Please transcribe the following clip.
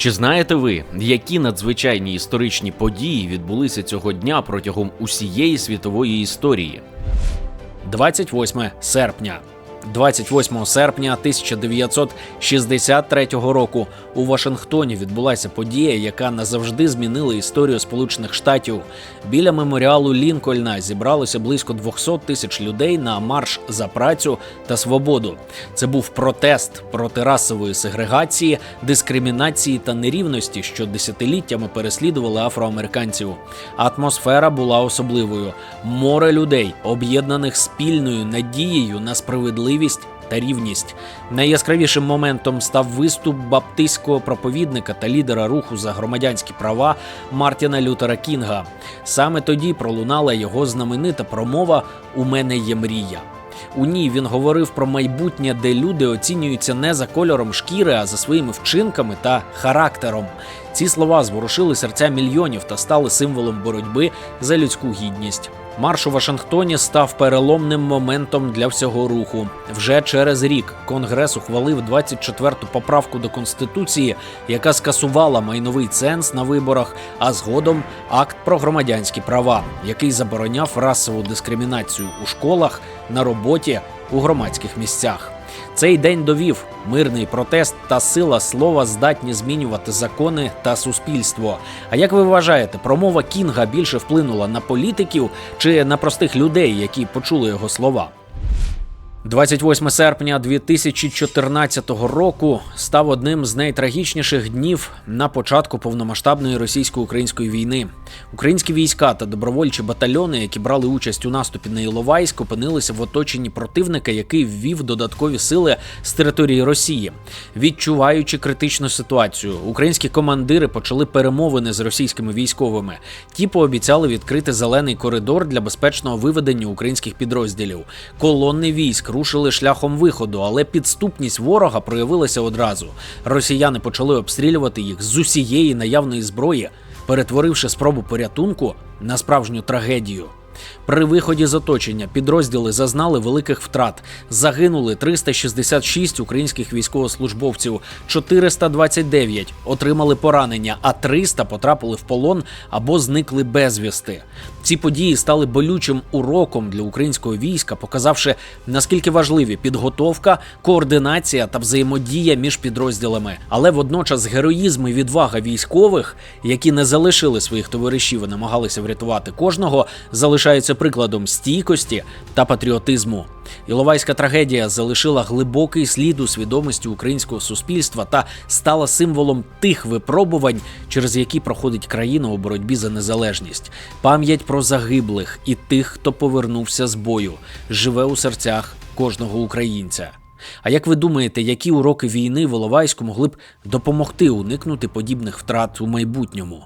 Чи знаєте ви, які надзвичайні історичні події відбулися цього дня протягом усієї світової історії? 28 серпня. 28 серпня 1963 року у Вашингтоні відбулася подія, яка назавжди змінила історію Сполучених Штатів. Біля меморіалу Лінкольна зібралося близько 200 тисяч людей на марш за працю та свободу. Це був протест проти расової сегрегації, дискримінації та нерівності, що десятиліттями переслідували афроамериканців. Атмосфера була особливою. Море людей, об'єднаних спільною надією на справедливість та рівність. Найяскравішим моментом став виступ баптистського проповідника та лідера руху за громадянські права Мартіна Лютера Кінга. Саме тоді пролунала його знаменита промова У мене є мрія. У ній він говорив про майбутнє, де люди оцінюються не за кольором шкіри, а за своїми вчинками та характером. Ці слова зворушили серця мільйонів та стали символом боротьби за людську гідність. Марш у Вашингтоні став переломним моментом для всього руху. Вже через рік Конгрес ухвалив 24-ту поправку до конституції, яка скасувала майновий ценз на виборах, а згодом акт про громадянські права, який забороняв расову дискримінацію у школах, на роботі, у громадських місцях. Цей день довів мирний протест та сила слова здатні змінювати закони та суспільство. А як ви вважаєте, промова Кінга більше вплинула на політиків чи на простих людей, які почули його слова? 28 серпня 2014 року став одним з найтрагічніших днів на початку повномасштабної російсько-української війни. Українські війська та добровольчі батальйони, які брали участь у наступі на Іловайськ, опинилися в оточенні противника, який ввів додаткові сили з території Росії. Відчуваючи критичну ситуацію, українські командири почали перемовини з російськими військовими. Ті пообіцяли відкрити зелений коридор для безпечного виведення українських підрозділів. Колонни військ рушили шляхом виходу, але підступність ворога проявилася одразу. Росіяни почали обстрілювати їх з усієї наявної зброї, перетворивши спробу порятунку на справжню трагедію. При виході з оточення підрозділи зазнали великих втрат. Загинули 366 українських військовослужбовців, 429 отримали поранення, а 300 потрапили в полон або зникли безвісти. Ці події стали болючим уроком для українського війська, показавши наскільки важливі підготовка, координація та взаємодія між підрозділами. Але водночас героїзм і відвага військових, які не залишили своїх товаришів і намагалися врятувати кожного, залишаються прикладом стійкості та патріотизму. Іловайська трагедія залишила глибокий слід у свідомості українського суспільства та стала символом тих випробувань, через які проходить країна у боротьбі за незалежність. Пам'ять про загиблих і тих, хто повернувся з бою, живе у серцях кожного українця. А як ви думаєте, які уроки війни в Іловайську могли б допомогти уникнути подібних втрат у майбутньому?